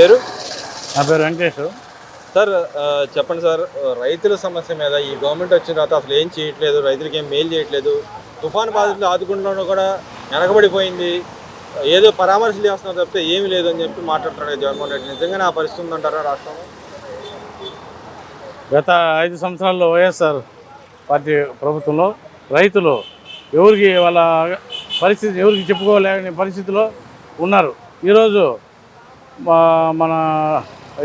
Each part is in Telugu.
పేరు? నా పేరు వెంకటేష్. సార్ చెప్పండి సార్ రైతుల సమస్య మీద ఈ గవర్నమెంట్ వచ్చిన తర్వాత అసలు ఏం చేయట్లేదు రైతులకి ఏం మేలు చేయట్లేదు తుఫాను బాధితులు ఆదుకుంటూ కూడా వెనకబడిపోయింది ఏదో పరామర్శలు చేస్తున్నారు తప్పితే ఏమీ లేదు అని చెప్పి మాట్లాడుతున్నాడు జగన్మోహన్ రెడ్డి. నిజంగానే ఆ పరిస్థితి ఉందంటారా రాష్ట్రంలో? గత ఐదు సంవత్సరాల్లో వైఎస్ఆర్ పార్టీ ప్రభుత్వంలో రైతులు ఎవరికి వాళ్ళ పరిస్థితి ఎవరికి చెప్పుకోలేని పరిస్థితిలో ఉన్నారు. ఈరోజు మన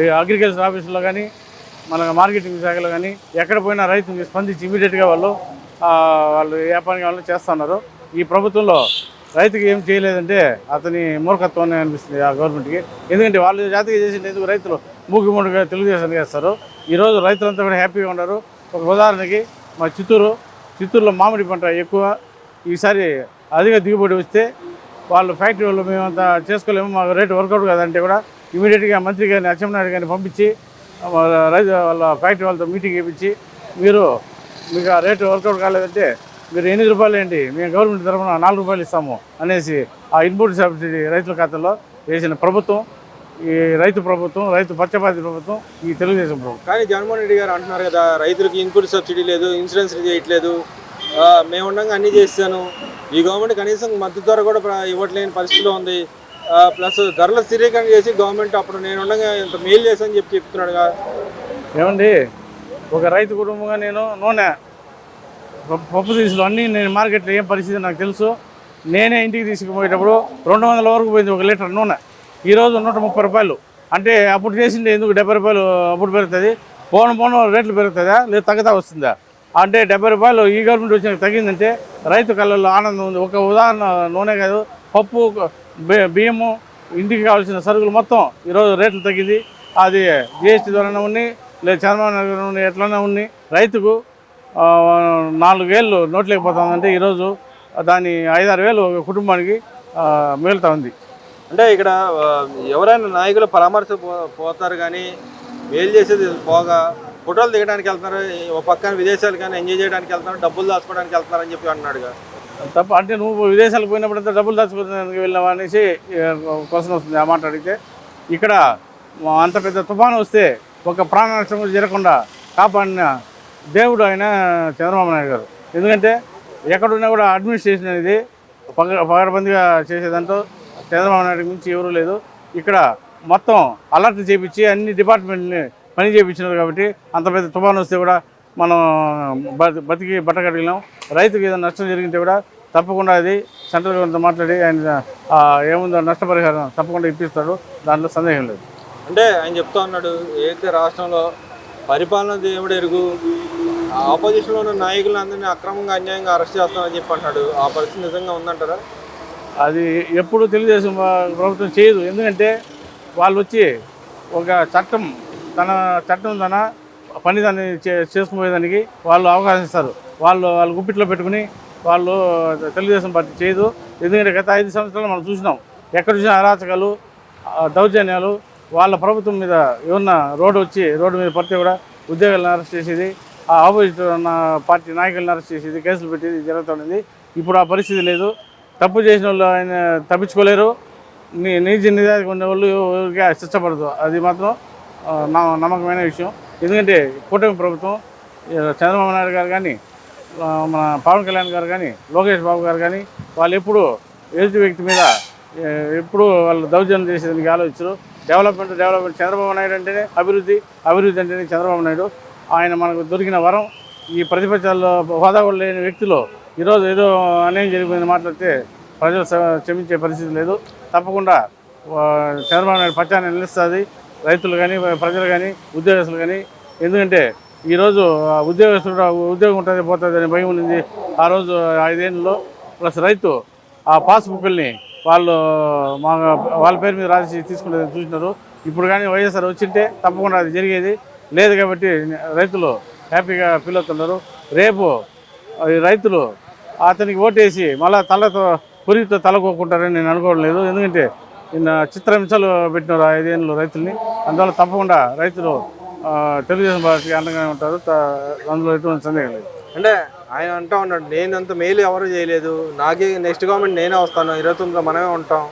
ఈ అగ్రికల్చర్ ఆఫీసులో కానీ మన మార్కెటింగ్ శాఖలో కానీ ఎక్కడ పోయినా రైతుకి స్పందించి ఇమీడియట్గా వాళ్ళు వాళ్ళు ఏ పని చేస్తున్నారు. ఈ ప్రభుత్వంలో రైతుకి ఏం చేయలేదంటే అతని మూర్ఖత్వమే అనిపిస్తుంది ఆ గవర్నమెంట్కి ఎందుకంటే వాళ్ళు జాతీయ చేసిన ఎందుకు రైతులు మూగి మూడుగా తెలుగుదేశానికి వేస్తారు ఈరోజు రైతులంతా కూడా హ్యాపీగా ఉన్నారు. ఒక ఉదాహరణకి మా చిత్తూరు చిత్తూరులో మామిడి పంట ఎక్కువ. ఈసారి అధిక దిగుబడి వస్తే వాళ్ళు ఫ్యాక్టరీ వాళ్ళు మేమంతా చేసుకోలేము మాకు రేటు వర్కౌట్ కాదంటే కూడా ఇమీడియట్గా మంత్రి గారిని అచ్చెంనాయుడు గారిని పంపించి రైతు వాళ్ళ ఫ్యాక్టరీ వాళ్ళతో మీటింగ్ ఇప్పించి మీరు మీకు ఆ రేటు వర్కౌట్ కాలేదంటే మీరు ఎనిమిది రూపాయలు ఏంటి మేము గవర్నమెంట్ తరఫున నాలుగు రూపాయలు ఇస్తాము అనేసి ఆ ఇన్పుట్ సబ్సిడీ రైతుల ఖాతాలో వేసిన ప్రభుత్వం ఈ రైతు ప్రభుత్వం రైతు పచ్చపాతి ప్రభుత్వం ఈ తెలుగుదేశం ప్రభుత్వం. కానీ జగన్మోహన్ రెడ్డి గారు అంటున్నారు కదా రైతులకి ఇన్పుట్ సబ్సిడీ లేదు ఇన్సూరెన్స్ చేయట్లేదు మేము ఉండగా అన్నీ చేశాను ఈ గవర్నమెంట్ కనీసం మద్దతు ధర కూడా ఇవ్వట్లేని పరిస్థితిలో ఉంది. ప్లస్ ధరల స్థిరీకరణ చేసి గవర్నమెంట్ అప్పుడు నేను ఉండగా ఇంత మేలు చేశాను చెప్పి చెప్తున్నాడుగా ఏమండి? ఒక రైతు కుటుంబంగా నేను నూనె పప్పు- పప్పు దినుసులు అన్నీ నేను మార్కెట్లో ఏం పరిస్థితి నాకు తెలుసు. నేనే ఇంటికి తీసుకుపోయేటప్పుడు రెండు వందల వరకు పోయింది ఒక లీటర్ నూనె. ఈరోజు నూట ముప్పై రూపాయలు. అంటే అప్పుడు చేసింది ఎందుకు డెబ్బై రూపాయలు అప్పుడు పెరుగుతుంది? పోను పోను రేట్లు పెరుగుతుందా? లేదు తగ్గదా వస్తుందా? అంటే డెబ్బై రూపాయలు ఈ గవర్నమెంట్ వచ్చిన తగ్గిందంటే రైతు కళ్ళల్లో ఆనందం ఉంది. ఒక ఉదాహరణ నూనె కాదు పప్పు బియ్యము ఇంటికి కావాల్సిన సరుకులు మొత్తం ఈరోజు రేట్లు తగ్గింది. అది జిఎస్టీ ద్వారానే ఉన్నాయి లేదు చంద్రబాబు నాయుడు ఉన్నాయి ఎట్లనే ఉన్నాయి. రైతుకు ఆ, నాలుగేళ్ళు నోట్లేకపోతుందంటే ఈరోజు దాని ఐదారు వేలు ఒక కుటుంబానికి మిగులుతా ఉంది. అంటే ఇక్కడ ఎవరైనా నాయకులు పరామర్శ పో- పోతారు కానీ మేలు చేసేది పోగా ఫోటోలు దిగడానికి వెళ్తున్నారు ఒక పక్కన విదేశాలు కానీ ఎంజాయ్ చేయడానికి వెళ్తున్నారు డబ్బులు దాచుకోవడానికి వెళ్తున్నారు అని చెప్పి అన్నాడుగా తప్ప అంటే నువ్వు విదేశాలకు పోయినప్పుడంతా డబ్బులు దాచుకోవడానికి వెళ్ళావా అనేసి క్వశ్చన్ వస్తుంది ఆ మాట అడిగితే ఇక్కడ అంత పెద్ద తుఫాను వస్తే ఒక ప్రాణ నష్టం జరగకుండా కాపాడిన దేవుడు ఆయన చంద్రబాబు నాయుడు గారు. ఎందుకంటే ఎక్కడున్నా కూడా అడ్మినిస్ట్రేషన్ అనేది పగ పగడబందిగా చేసేదంటూ చంద్రబాబు నాయుడు మించి ఎవరూ లేదు. ఇక్కడ మొత్తం అలర్ట్ చేపించి అన్ని డిపార్ట్మెంట్ని పని చేయించినారు కాబట్టి అంత పెద్ద తుఫాను వస్తే కూడా మనం బతి- బతికి బట్టగడిగినాం రైతుకి ఏదైనా నష్టం జరిగితే కూడా తప్పకుండా అది సెంట్రల్ గవర్నమెంట్ మాట్లాడి ఆయన ఏముందో నష్టపరిహారం తప్పకుండా ఇప్పిస్తాడు. దాంట్లో సందేహం లేదు. అంటే ఆయన చెప్తా ఉన్నాడు ఏదైతే రాష్ట్రంలో పరిపాలన దేవుడు ఎరుగు ఆపోజిషన్లో ఉన్న నాయకులను అందరినీ అక్రమంగా అన్యాయంగా అరెస్ట్ చేస్తామని చెప్పి అంటున్నాడు. ఆ పరిస్థితి నిజంగా ఉందంటారా? అది ఎప్పుడు తెలుగుదేశం ప్రభుత్వం చేయదు. ఎందుకంటే వాళ్ళు వచ్చి ఒక చట్టం తన చట్టం తన పని దాన్ని చే చేసుకుపోయేదానికి వాళ్ళు అవకాశం ఇస్తారు. వాళ్ళు వాళ్ళు గుప్పిట్లో పెట్టుకుని వాళ్ళు తెలుగుదేశం పార్టీ చేయదు. ఎందుకంటే గత ఐదు సంవత్సరాలు మనం చూసినాం. ఎక్కడ చూసినా అరాచకాలు దౌర్జన్యాలు వాళ్ళ ప్రభుత్వం మీద ఏమన్నా రోడ్డు వచ్చి రోడ్డు మీద పడితే కూడా ఉద్యోగాలను అరెస్ట్ చేసేది ఆ ఆపోజిట్ ఉన్న పార్టీ నాయకులను అరెస్ట్ చేసేది కేసులు పెట్టేది జరుగుతుంది ఇప్పుడు ఆ పరిస్థితి లేదు. తప్పు చేసిన వాళ్ళు ఆయన తప్పించుకోలేరు. నీ నిజ నిజాయితీ ఉన్న వాళ్ళు ఎవరికి శిక్షపడదు అది మాత్రం నమ్మకమైన విషయం. ఎందుకంటే కూటమి ప్రభుత్వం చంద్రబాబు నాయుడు గారు కానీ మన పవన్ కళ్యాణ్ గారు కానీ లోకేష్ బాబు గారు కానీ వాళ్ళు ఎప్పుడు ఎదుటి వ్యక్తి మీద ఎప్పుడు వాళ్ళు దౌర్జన్యం చేసేదానికి ఆలోచించరు. డెవలప్మెంట్ డెవలప్మెంట్ చంద్రబాబు నాయుడు అంటేనే అభివృద్ధి అభివృద్ధి అంటేనే చంద్రబాబు నాయుడు. ఆయన మనకు దొరికిన వరం. ఈ ప్రతిపక్షాల్లో హోదా కూడా లేని వ్యక్తులు ఈరోజు ఏదో అన్యాయం జరిగిపోయింది మాట్లాడితే ప్రజలు క్షమించే పరిస్థితి లేదు. తప్పకుండా చంద్రబాబు నాయుడు పచ్చాన్ని నిలుస్తుంది. రైతులు కానీ ప్రజలు కానీ ఉద్యోగస్తులు కానీ ఎందుకంటే ఈరోజు ఆ ఉద్యోగస్తుడు ఉద్యోగం ఉంటుంది పోతుంది అనే భయం ఉంది ఆ రోజు ఐదేళ్ళలో ప్లస్ రైతు ఆ పాస్బుక్ల్ని వాళ్ళు మా వాళ్ళ పేరు మీద రాసి తీసుకునేది చూసినారు. ఇప్పుడు కానీ వైఎస్ఆర్ వచ్చింటే తప్పకుండా అది జరిగేది. లేదు కాబట్టి రైతులు హ్యాపీగా ఫీల్ అవుతున్నారు. రేపు రైతులు అతనికి ఓటేసి మళ్ళీ తలతో పురితో తలకోకుంటారని నేను అనుకోవడం లేదు. ఎందుకంటే నిన్న చిత్రహింసలు పెట్టినారు ఆ ఐదేళ్ళు రైతుల్ని. అందువల్ల తప్పకుండా రైతులు తెలుగుదేశం పార్టీకి అండగానే ఉంటారు. అందులో ఎటువంటి సందేహం లేదు. అంటే ఆయన అంటా ఉన్నాడు నేను అంత మేలు ఎవరు చేయలేదు. నాకే నెక్స్ట్ గవర్నమెంట్ నేనే వస్తాను ఇరవై తొమ్మిదిలో మనమే ఉంటాం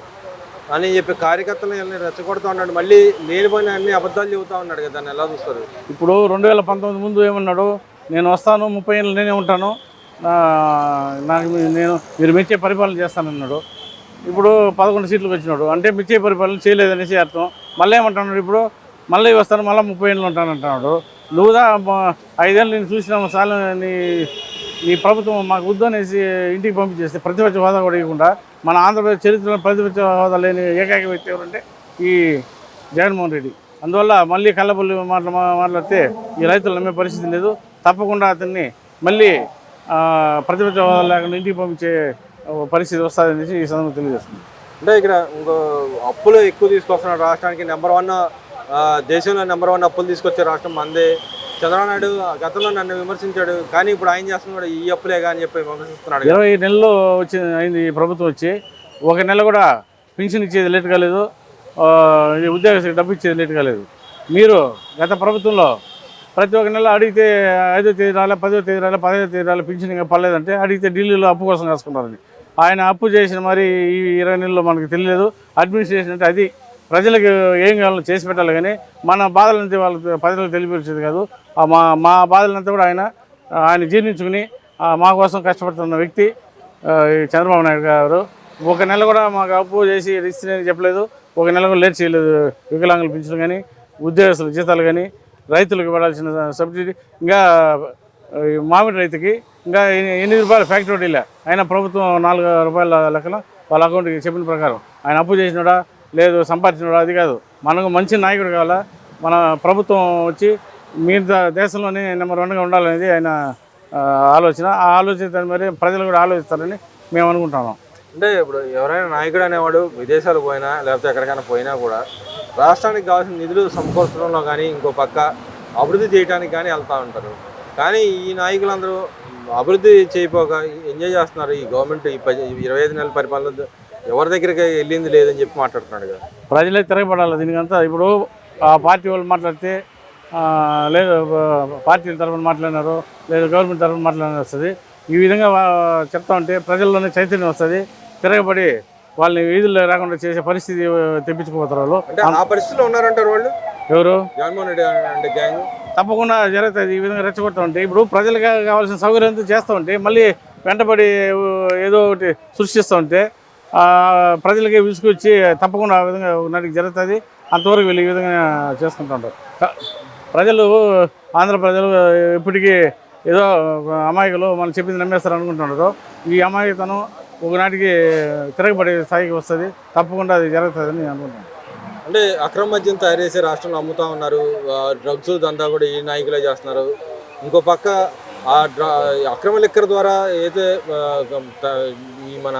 అని చెప్పి కార్యకర్తలు రెచ్చగొడతా ఉన్నాడు. మళ్ళీ లేని పని అన్ని అబద్ధాలు చెబుతా ఉన్నాడు కదా దాన్ని ఎలా చూస్తారు? ఇప్పుడు రెండు వేల పంతొమ్మిది ముందు ఏమన్నాడు నేను వస్తాను ముప్పై ఏళ్ళు నేనే ఉంటాను. నాకు నేను మీరు మెచ్చే పరిపాలన చేస్తానన్నాడు. ఇప్పుడు పదకొండు సీట్లకు వచ్చినాడు. అంటే మిచ్చే పరిపాలన చేయలేదనేసి అర్థం. మళ్ళీ ఏమంటున్నాడు ఇప్పుడు? మళ్ళీ వస్తాను మళ్ళీ ముప్పై ఏళ్ళు ఉంటాను అంటున్నాడు. నువ్వుదా ఐదేళ్ళు నేను చూసిన సార్లు నీ నీ ప్రభుత్వం మాకు వద్దు అనేసి ఇంటికి పంపించేస్తే ప్రతిపక్ష హోదా కూడా ఇవ్వకుండా మన ఆంధ్రప్రదేశ్ చరిత్రలో ప్రతిపక్ష హోదా లేని ఏకైక వ్యక్తి ఎవరంటే ఈ జగన్మోహన్ రెడ్డి. అందువల్ల మళ్ళీ కళ్ళబుల్లి మాట్లా మాట్లాడితే ఈ రైతులు నమ్మే పరిస్థితి లేదు. తప్పకుండా అతన్ని మళ్ళీ ప్రతిపక్ష హోదా లేకుండా ఇంటికి పంపించే పరిస్థితి వస్తుందనేసి ఈ సందర్భంగా తెలియజేస్తుంది అంటే ఇక్కడ ఇంకో అప్పులు ఎక్కువ తీసుకొస్తున్నాడు రాష్ట్రానికి. నెంబర్ వన్ దేశంలో నెంబర్ వన్ అప్పులు తీసుకొచ్చే రాష్ట్రం మందే. చంద్రబాబు నాయుడు గతంలో నన్ను విమర్శించాడు కానీ ఇప్పుడు ఆయన చేస్తున్నాడు ఈ అప్పులే కానీ చెప్పి విమర్శిస్తున్నాడు. ఇరవై నెలలు వచ్చి అయింది ఈ ప్రభుత్వం వచ్చి ఒక నెల కూడా పెన్షన్ ఇచ్చేది లేట్ కాలేదు ఉద్యోగస్తులకు డబ్బు ఇచ్చేది లేట్ కాలేదు మీరు గత ప్రభుత్వంలో ప్రతి ఒక్క నెల అడిగితే ఐదో తేదీ రాలే పదో తేదీ రాలే పదహైదో తేదీ రాలే పెన్షన్ ఇంకా పర్లేదంటే అడిగితే ఢిల్లీలో అప్పు కోసం కాసుకున్నారని ఆయన అప్పు చేసిన మరి ఈ ఇరవై నెలల్లో మనకు తెలియలేదు. అడ్మినిస్ట్రేషన్ అంటే అది ప్రజలకు ఏం కావాలో చేసి పెట్టాలి కానీ మన బాధలంతా వాళ్ళకి ప్రజలకు తెలియపరిచేది కాదు. మా మా బాధలంతా కూడా ఆయన ఆయన జీర్ణించుకుని మా కోసం కష్టపడుతున్న వ్యక్తి ఈ చంద్రబాబు నాయుడు గారు. ఒక నెల కూడా మాకు అప్పు చేసి ఇస్తుందని చెప్పలేదు. ఒక నెల కూడా లేట్ చేయలేదు. వికలాంగులు పెంచడం కానీ ఉద్యోగస్తుల జీతాలు కానీ రైతులకు ఇవ్వాల్సిన సబ్సిడీ ఇంకా మామిడి రైతుకి ఇంకా ఎన్ని- ఎనిమిది రూపాయలు ఫ్యాక్టరీ వడ్డీలే ఆయన ప్రభుత్వం నాలుగు రూపాయల లెక్కన వాళ్ళ అకౌంట్కి చెప్పిన ప్రకారం ఆయన అప్పు చేసినాడా? లేదు సంపాదించినాడా? అది కాదు. మనకు మంచి నాయకుడు కావాలా? మన ప్రభుత్వం వచ్చి మీ ద- దేశంలోనే నెంబర్ వన్గా ఉండాలనేది ఆయన ఆలోచన. ఆ ఆలోచన మరి ప్రజలు కూడా ఆలోచిస్తారని మేము అనుకుంటున్నాం. అంటే ఇప్పుడు ఎవరైనా నాయకుడు అనేవాడు విదేశాలు పోయినా లేకపోతే ఎక్కడికైనా పోయినా కూడా రాష్ట్రానికి కావాల్సిన నిధులు సమకూర్చడంలో కానీ ఇంకో పక్క అభివృద్ధి చేయడానికి కానీ వెళ్తూ ఉంటారు. కానీ ఈ నాయకులందరూ అభివృద్ధి చేయపోక ఎంజాయ్ చేస్తున్నారు. ఈ గవర్నమెంట్ ఈ పది ఇరవై ఐదు నెలల పరిపాలన ఎవరి దగ్గరికి వెళ్ళింది లేదని చెప్పి మాట్లాడుతున్నాడు కదా. ప్రజలే తిరగబడాలి దీనికంతా. ఇప్పుడు ఆ పార్టీ వాళ్ళు మాట్లాడితే లేదు పార్టీల తరఫున మాట్లాడినారు లేదు గవర్నమెంట్ తరఫున మాట్లాడినారు వస్తుంది. ఈ విధంగా చెప్తా ఉంటే ప్రజల్లోనే చైతన్యం వస్తుంది. తిరగబడి వాళ్ళని వీధుల్లో రాకుండా చేసే పరిస్థితి తెప్పించుకుపోతారు వాళ్ళు. అంటే ఆ పరిస్థితిలో ఉన్నారంటారు వాళ్ళు? ఎవరు? జగన్మోహన్ రెడ్డి అంటే గ్యాంగ్. తప్పకుండా జరుగుతుంది ఈ విధంగా రెచ్చగొడతా ఉంటే ఇప్పుడు ప్రజలకు కావాల్సిన సౌకర్యం చేస్తూ ఉంటే మళ్ళీ వెంటబడి ఏదో ఒకటి సృష్టిస్తూ ఉంటే ప్రజలకి విసుకొచ్చి తప్పకుండా ఆ విధంగా ఉన్నట్టు జరుగుతుంది. అంతవరకు వీళ్ళు ఈ విధంగా చేసుకుంటూ ఉంటారు. ప్రజలు ఆంధ్ర ప్రజలు ఇప్పటికీ ఏదో అమాయకులు మనం చెప్పింది నమ్మేస్తారు అనుకుంటున్నారు ఈ అమాయకతనం ఒకనాటికి తిరగబడే స్థాయికి వస్తుంది. తప్పకుండా అది జరుగుతుందని నేను అనుకుంటున్నాను అంటే అక్రమ మద్యం తయారు చేసి రాష్ట్రంలో అమ్ముతా ఉన్నారు. డ్రగ్స్ దందా కూడా ఈ నాయకులే చేస్తున్నారు. ఇంకో పక్క ఆ డ్ర అక్రమ లిక్కర్ ద్వారా ఏదైతే ఈ మన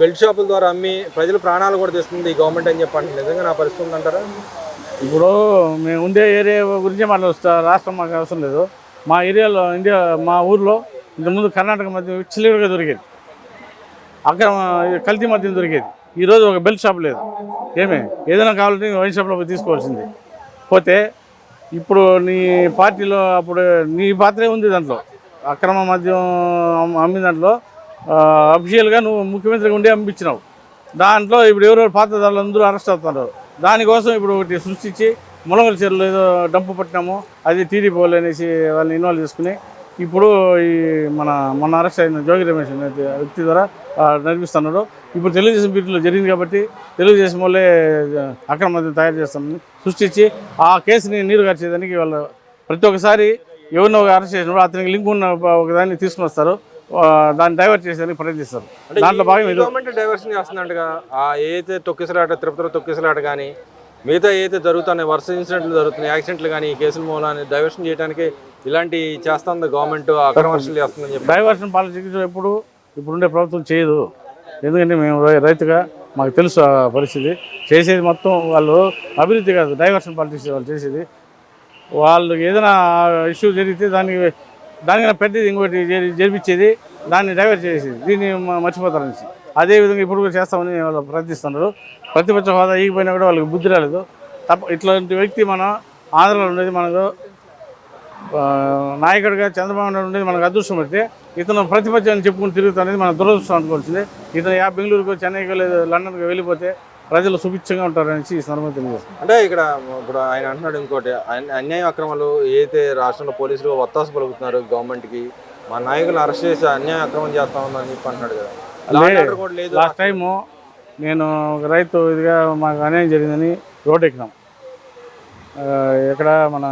బెల్ట్ షాపుల ద్వారా అమ్మి ప్రజల ప్రాణాలు కూడా తెస్తుంది ఈ గవర్నమెంట్ అని చెప్పండి నిజంగా నా పరిస్థితి ఉందంటారా? ఇప్పుడు మేము ఉండే ఏరియా గురించి మాట్లాడుతా రాష్ట్రం మాకు అవసరం లేదు. మా ఏరియాలో ఇండియా మా ఊర్లో ఇంతకుముందు కర్ణాటక మధ్య చిల్లిగా దొరికేది. అక్కడ కల్తీ మద్యం దొరికేది. ఈరోజు ఒక బెల్ట్ షాప్ లేదు. ఏమే? ఏదైనా కావాలంటే వైన్ షాప్లో తీసుకోవాల్సింది. పోతే ఇప్పుడు నీ పార్టీలో అప్పుడు నీ పాత్రే ఉంది దాంట్లో. అక్రమ మద్యం అమ్మిన దాంట్లో అఫీషియల్గా నువ్వు ముఖ్యమంత్రిగా ఉండి అమ్మించినావు. దాంట్లో ఇప్పుడు ఎవరెవరు పాత్రదారులు అందరూ అరెస్ట్ అవుతున్నారు. దానికోసం ఇప్పుడు ఒకటి సృష్టించి ములంగల చెరువులో ఏదో డంపు పట్టినాము అది టీడీపీ వాళ్ళు అనేసి వాళ్ళని ఇన్వాల్వ్ చేసుకుని ఇప్పుడు ఈ మన మొన్న అరెస్ట్ అయిన జోగి రమేష్ వ్యక్తి ద్వారా నడిపిస్తున్నాడు. ఇప్పుడు తెలుగుదేశం పీరియడ్లో జరిగింది కాబట్టి తెలుగుదేశం వాళ్ళే అక్రమ తయారు చేస్తామని సృష్టించి ఆ కేసుని నీరు గార్చేదానికి వాళ్ళు ప్రతి ఒక్కసారి ఎవరినో అరెస్ట్ చేసినప్పుడు అతనికి లింక్ ఉన్న ఒక దాన్ని తీసుకుని వస్తారు. దాన్ని డైవర్ట్ చేసేదానికి ప్రయత్నిస్తారు. దాంట్లో భాగం గవర్నమెంట్ డైవర్షన్ చేస్తుందంటగా ఆ ఏదైతే తొక్కిసలాట తిరుపతిలో తొక్కిసలాట కానీ మిగతా ఏదైతే జరుగుతున్నాయి వరుస ఇన్సిడెంట్లు జరుగుతున్నాయి యాక్సిడెంట్లు కానీ ఈ కేసుల మూలాన్ని డైవర్షన్ చేయడానికి ఇలాంటి చేస్తుంది గవర్నమెంట్ అక్రమర్షలు చేస్తుందని చెప్పి? డైవర్షన్ పాలిటిక్స్ ఎప్పుడు ఇప్పుడుండే ప్రభుత్వం చేయదు. ఎందుకంటే మేము రై- రైతుగా మాకు తెలుసు ఆ పరిస్థితి. చేసేది మొత్తం వాళ్ళు అభివృద్ధి కాదు డైవర్షన్ పాలిటిక్స్ వాళ్ళు చేసేది. వాళ్ళు ఏదైనా ఇష్యూ జరిగితే దానికి దానికన్నా పెద్దది ఇంకోటి జరిపించేది దాన్ని డైవర్ట్ చేసేది. దీన్ని మర్చిపోతారనేసి అదే విధంగా ఇప్పుడు కూడా చేస్తామని వాళ్ళు ప్రయత్నిస్తున్నారు. ప్రతిపక్ష హోదా ఈగిపోయినా కూడా వాళ్ళకి బుద్ధి రాలేదు. తప్ప ఇట్లాంటి వ్యక్తి మన ఆంధ్రలో ఉండేది మనకు నాయకుడిగా చంద్రబాబు నాయుడు ఉండేది మనకు అదృష్టం అయితే ఇతను ప్రతిపక్షాన్ని చెప్పుకుని తిరుగుతానేది మన దురదృష్టం అనుకోవాల్సిందే. ఇతను యా బెంగళూరుకో చెన్నైకో లేదు లండన్కో వెళ్ళిపోతే ప్రజలు సుభిక్షంగా ఉంటారనేసి ఈ సందర్భంగా తెలియజేస్తాను అంటే ఇక్కడ ఇప్పుడు ఆయన అంటున్నాడు ఇంకోటి అన్- అన్యాయ అక్రమాలు ఏదైతే రాష్ట్రంలో పోలీసులు ఒత్తాసు పలుకుతున్నారు గవర్నమెంట్కి మా నాయకులు అరెస్ట్ చేసి అన్యాయ అక్రమం చేస్తా ఉందని చెప్పి అంటున్నాడు కదా. లాస్ట్ టైము నేను ఒక రైతు ఇదిగా మాకు అన్యాయం జరిగిందని రోడ్ ఎక్కినాం. ఆ, ఎక్కడ మన.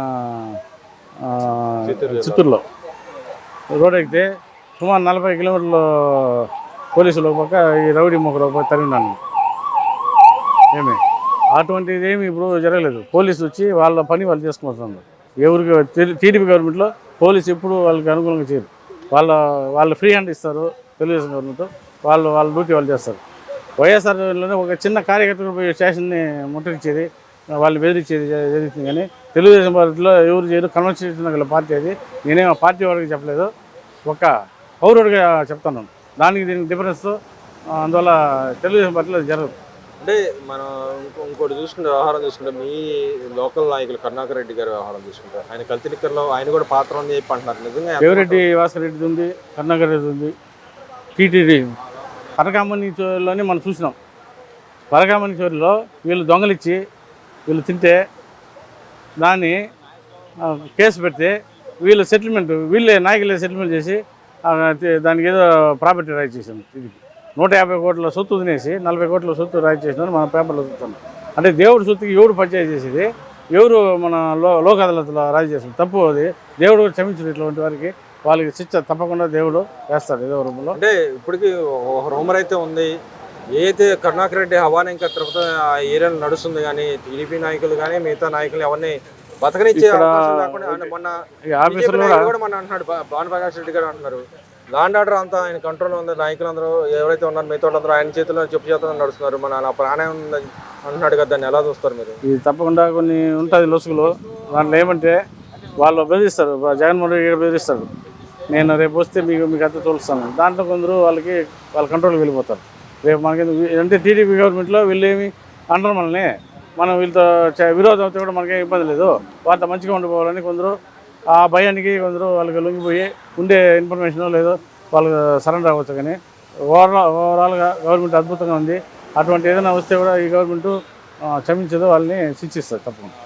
చిత్తూరులో. రోడ్ ఎక్కితే సుమారు నలభై కిలోమీటర్లు పోలీసులు ఒక పక్క ఈ రౌడీ మొక్కలు ఒక పక్క తరిగినాను ఏమి? అటువంటిది ఏమి ఇప్పుడు జరగలేదు. పోలీసు వచ్చి వాళ్ళ పని వాళ్ళు చేసుకుంటున్నారు. ఎవరికి టీడీపీ గవర్నమెంట్లో పోలీసు ఎప్పుడు వాళ్ళకి అనుకూలంగా చేయరు. వాళ్ళ వాళ్ళు ఫ్రీ హ్యాండ్ ఇస్తారు తెలుగుదేశం గవర్నమెంట్ వాళ్ళు వాళ్ళ డ్యూటీ వాళ్ళు చేస్తారు. వైఎస్ఆర్లోనే ఒక చిన్న కార్యకర్తలు పోయి స్టేషన్ని ముట్టడించేది వాళ్ళు బెదిరించేది జరుగుతుంది కానీ తెలుగుదేశం పార్టీలో ఎవరు చేయరు. కన్వర్సేషన్ గల పార్టీ అది. నేనేం పార్టీ వాడికి చెప్పలేదు. ఒక పౌరుడిగా చెప్తాను. దానికి దీనికి డిఫరెన్స్ అందువల్ల తెలుగుదేశం పార్టీలో జరగదు. అంటే మనం ఇంకో- ఇంకోటి చూసుకుంటే వ్యవహారం చూసుకుంటే మీ లోకల్ నాయకులు కరుణాకర్ రెడ్డి గారి వ్యవహారం చూసుకుంటే ఆయన కల్తీ లిక్కర్లో ఆయన కూడా పాత్ర ఉంది చెప్పి అంటున్నారు. నిజంగా దేవిరెడ్డి భాస్కర్ రెడ్డిది ఉంది కర్ణాకర్ రెడ్డి ఉంది టీటీడీ పరకామణి చోరులోనే మనం చూసినాం. పరకామణి చోరులో వీళ్ళు దొంగలిచ్చి వీళ్ళు తింటే దాన్ని కేసు పెడితే వీళ్ళు సెటిల్మెంట్ వీళ్ళే నాయకులే సెటిల్మెంట్ చేసి దానికి ఏదో ప్రాపర్టీ రైట్ చేసాం ఇది నూట యాభై కోట్ల సొత్తు తినేసి నలభై కోట్ల సొత్తు రైట్ చేసినారు మన పేపర్లో చూస్తున్నాం. అంటే దేవుడి సొత్తుకి ఎవరు పంచాయతీ చేసేది? ఎవరు మన లో లోక్ అదాలత్లో రాజీ చేస్తుంది తప్పు అది. దేవుడు క్షమించడు ఇటువంటి వారికి. వాళ్ళకి శిక్ష తప్పకుండా దేవుడు వేస్తాడు ఏదో రూపంలో. అంటే ఇప్పటికీ ఒక రూమర్ అయితే ఉంది. ఏదైతే కరుణాకర్ రెడ్డి హవానే ఇంకా తిరుపతి ఆ ఏరియాలో నడుస్తుంది కానీ టీడీపీ నాయకులు కానీ మిగతా నాయకులు ఎవరిని బతకనిచ్చే అవకాశం లేకుండా మొన్న కూడా మన అంటున్నాడు భాను ప్రకాష్ రెడ్డి గారు అంటున్నారు. లాండ్ ఆర్డర్ అంతా ఆయన కంట్రోల్ ఉంది నాయకులు అందరూ ఎవరైతే ఉన్నారు మిగతా వాళ్ళందరూ ఆయన చేతిలో చెప్పు చేతిలో నడుస్తున్నారు. మన నా ప్రాణం ఉంది అంటున్నాడు కదా దాన్ని ఎలా చూస్తారు మీరు? ఇది తప్పకుండా కొన్ని ఉంటుంది లొసుగులు. దాంట్లో ఏమంటే వాళ్ళు బెదిరిస్తారు జగన్మోహన్ రెడ్డి గారు బెదిరిస్తాడు నేను రేపు వస్తే మీకు మీకు అంతా తోలుస్తాను. దాంట్లో కొందరు వాళ్ళకి వాళ్ళ కంట్రోల్కి వెళ్ళిపోతారు. రేపు మనకి అంటే టీడీపీ గవర్నమెంట్లో వీళ్ళు ఏమి అంటారు మనల్ని? మనం వీళ్ళతో చ- విరోధం అయితే కూడా మనకేం ఇబ్బంది లేదు. వారితో మంచిగా ఉండిపోవాలని కొందరు ఆ భయానికి కొందరు వాళ్ళకి లొంగిపోయి ఉండే ఇన్ఫర్మేషన్ లేదో వాళ్ళు సరెండర్ అవ్వచ్చు కానీ ఓవరాల్ ఓవరాల్గా గవర్నమెంట్ అద్భుతంగా ఉంది. అటువంటి ఏదైనా వస్తే కూడా ఈ గవర్నమెంట్ క్షమించదు వాళ్ళని శిక్షిస్తుంది తప్పకుండా.